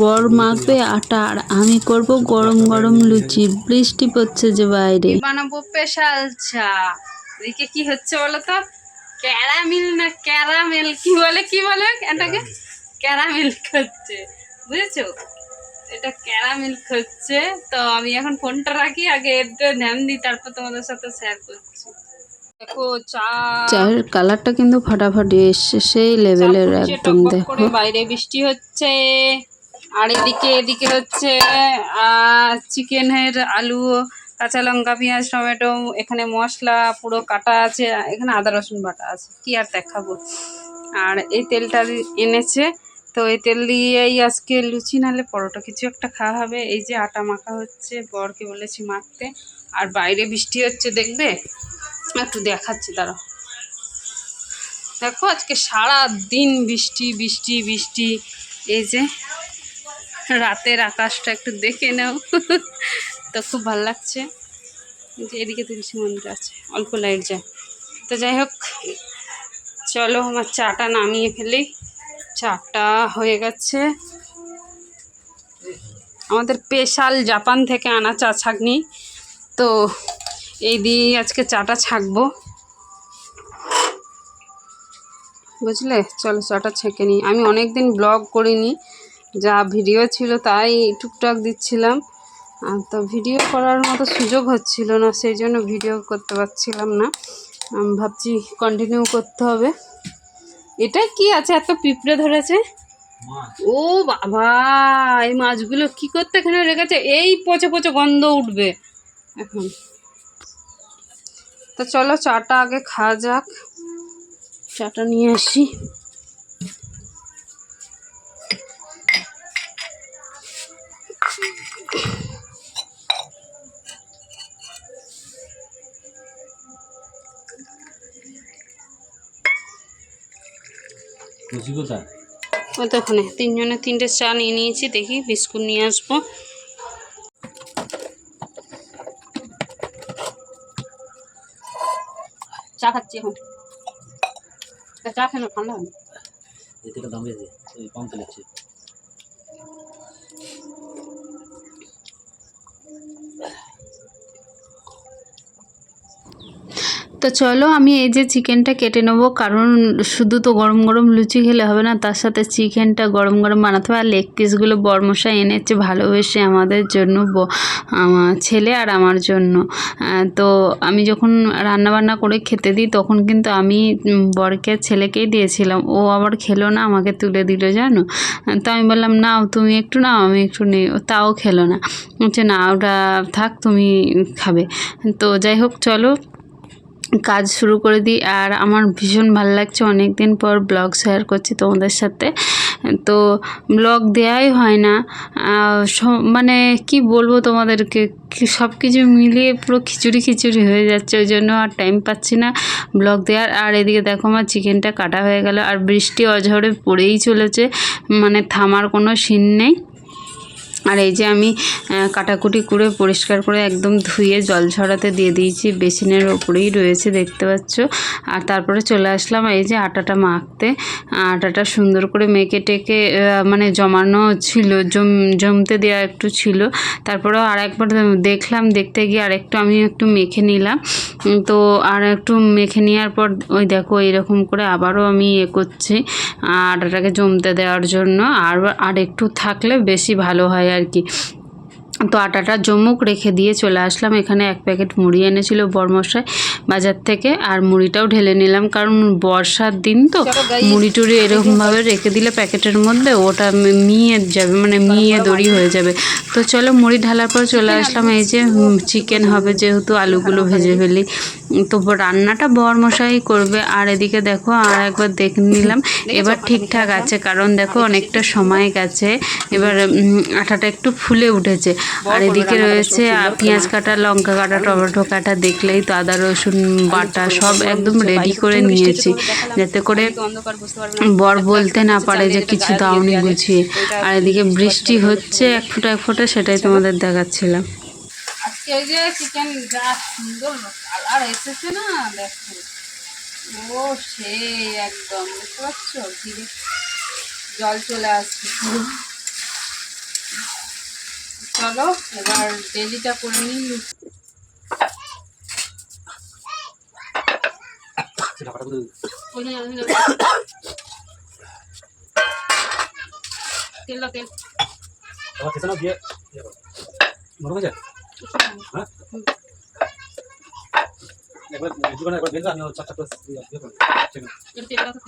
বর মাখবে আটা আর আমি করব গরম গরম লুচি। বৃষ্টি পড়ছে যে বাইরে। বানাবো স্পেশাল চা। এদিকে কি হচ্ছে বলো তো ক্যারামিল না ক্যারামেল? কি বলে কি বলে এটাকে? ক্যারামেল খাচ্ছে। বুঝেছ? এটা ক্যারামেল খাচ্ছে। তো আমি এখন ফোনটা রাখি, আগে এতে ধ্যান দিই তারপর তোমাদের সাথে শেয়ার করছি। চায়ের কালারটা কিন্তু ফাটাফাটি এসছে সেই লেভেলের চা একদম দেখো। বাইরে বৃষ্টি হচ্ছে আর এদিকে এদিকে হচ্ছে চিকেনের আলু কাঁচা লঙ্কা পেঁয়াজ টমেটো এখানে মশলা পুরো কাটা আছে এখানে আদা রসুন বাটা আছে কি আর দেখাবো। আর এই তেলটা এনেছে তো এই তেল দিয়েই আজকে লুচি নালে পরোটা কিছু একটা খাওয়া হবে। এই যে আটা মাখা হচ্ছে বরকে বলেছি মাখতে। আর বাইরে বৃষ্টি হচ্ছে দেখবে? একটু দেখাচ্ছি দাঁড়াও দেখো আজকে সারা দিন বৃষ্টি বৃষ্টি বৃষ্টি। এই যে রাতের আকাশটা একটু দেখে নাও। তো খুব ভালো লাগছে। যে এদিকে তুলসী মন্দির আছে, অল্প লাইট যায়। তো যাই হোক, চলো আমার চাটা নামিয়ে ফেলি। চাটা হয়ে গেছে। আমাদের স্পেশাল জাপান থেকে আনা চা ছাঁকনি। তো এই দিয়ে আজকে চাটা ছাঁকবো। বুঝলে? চলো চাটা ছেঁকে নিই। আমি অনেক দিন ব্লগ করিনি যা ভিডিও ছিল তাই টুকটাক দিচ্ছিলাম। তো ভিডিও করার মতো সুযোগ হচ্ছিল না সেই জন্য ভিডিও করতে পারছিলাম না। আমি ভাবছি কন্টিনিউ করতে হবে। এটা কি আছে? এত পিঁপড়ে ধরেছে? ও বাবা! এই মাছগুলো কি করতে এখানে রেখেছে? এই পচে পচে গন্ধ উঠবে। এখন। তো চলো চাটা আগে খাওয়া যাক। চাটা নিয়ে আসি। ওখানে তিনজনে তিনটে চা নিয়ে নিয়েছি দেখি বিস্কুট নিয়ে আসব। চা খাচ্ছি এখন। চা খেলো ঠান্ডা হবে এ থেকে দাম বেশি কম চলেছে তো চলো, আমি এই যে চিকেনটা কেটে নেব, কারণ শুধু তো গরম গরম লুচি খেলে হবে না, তার সাথে চিকেনটা গরম গরম বানাতে হবে, আর লেগ পিসগুলো বরমশাই এনেছে ভালোবেসে আমাদের জন্য ছেলে আর আমার জন্য। তো আমি যখন রান্না বান্না করে খেতে দিই, তখন কিন্তু আমি বরকে ছেলেকেই দিয়েছিলাম, ও আবার খেলো না, আমাকে তুলে দিল, জানো? তো আমি বললাম, নাও, তুমি একটু নাও, আমি একটু নিই। তাও খেলো না। বলছে, না, ওটা থাক, তুমি খাবে। তো যাই হোক, চলো। কাজ শুরু করে দিই আর আমার ভীষণ ভালো লাগছে। অনেক দিন পর ব্লগ শেয়ার করছি তোমাদের সাথে। তো ব্লগ দেওয়াই হয় না। মানে কি বলব তোমাদেরকে সব কিছু মিলিয়ে পুরো খিচুড়ি খিচুড়ি হয়ে যাচ্ছে, ওই জন্য আর টাইম পাচ্ছি না ব্লগ দেওয়ার আর এদিকে দেখো আমার চিকেনটা কাটা হয়ে গেল, আর বৃষ্টি অঝরে পড়েই চলেছে। মানে থামার কোনো সিন নেই। আর এই যে আমি কাটাকুটি করে পরিষ্কার করে একদম ধুয়ে জল ছড়াতে দিয়ে দিয়েছি, বেসিনের ওপরেই রয়েছে দেখতে পাচ্ছ। আর তারপরে চলে আসলাম এই যে আটাটা মাখতে। আটাটা সুন্দর করে মেখে টেকে মানে জমানো ছিল, জম, জমতে দেওয়া একটু ছিল। তারপরেও আর একবার দেখলাম, দেখতে গিয়ে আর একটু আমি একটু মেখে নিলাম। তো আর একটু মেখে নেওয়ার পর ওই দেখো এরকম করে আবারও আমি এ করছি আটাটাকে জমতে দেওয়ার জন্য। আর আর একটু থাকলে বেশি ভালো হয় আর কি। তো আটাটা জমুক রেখে দিয়ে চলে আসলাম। এখানে এক প্যাকেট মুড়ি এনেছিল বরমশাই বাজার থেকে আর মুড়িটাও ঢেলে নিলাম। কারণ বর্ষার দিন তো মুড়ি টুড়ি এরকমভাবে রেখে দিলে প্যাকেটের মধ্যে ওটা মিয়ে যাবে মানে মিয়ে দড়ি হয়ে যাবে। তো চলো মুড়ি ঢালার পর চলে আসলাম। এই যে চিকেন হবে যেহেতু আলুগুলো ভেজে ফেলি। তো রান্নাটা বরমশাই করবে। আর এদিকে দেখো আর একবার দেখে নিলাম। এবার ঠিকঠাক আছে কারণ দেখো অনেকটা সময় গেছে। এবার আটাটা একটু ফুলে উঠেছে। আর এদিকে রয়েছে পেঁয়াজ কাটা লঙ্কা কাটা টমেটো কাটা দেখলেই তো আদা রসুন বাটা সব একদম রেডি করে নিয়েছি। যাতে করে বর বলতে না পারে যে কিছু দাওনি গুছিয়ে। আর এদিকে বৃষ্টি হচ্ছে এক ফোঁটা এক ফোঁটা সেটাই তোমাদের দেখাচ্ছিলাম। আজকে এই যে চিকেন যা সুন্দর কালার এসেছে না দেখো। ও সেই একদম দেখতে পাচ্ছ? জল চলে আসছে। চলো এবার ডেলিটা করে নিই সেটা ফাটা করে তেল দাও, তেল। আবার খেতে না দিয়ে ইয়ে করো। নরম হয়ে যায় হ্যাঁ একবার দোকানে একবার বেলবে আমি ওর চারটা প্লাস দিয়ে দিয়ে করব ঠিক আছে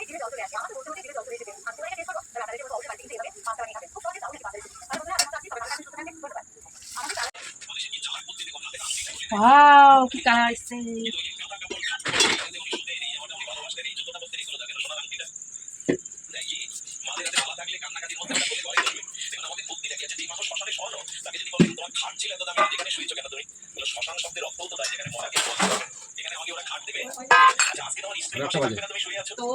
একটু তেল দাও তো, তেল। ওয়াও কি কালার আসছে তো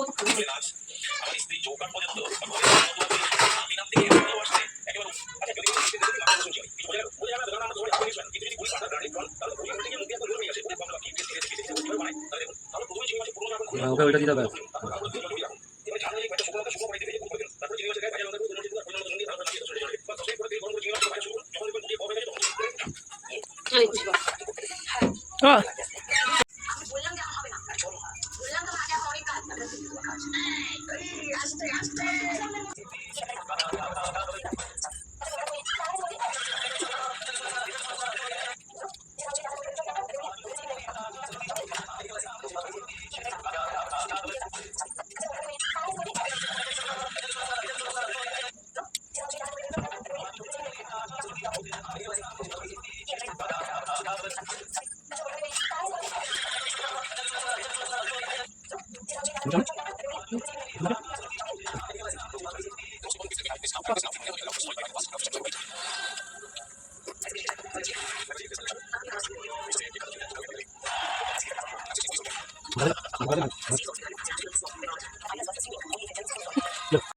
হ্যাঁ, ওকে ওইটা দিয়ে দাও আমি বুঝব ভালো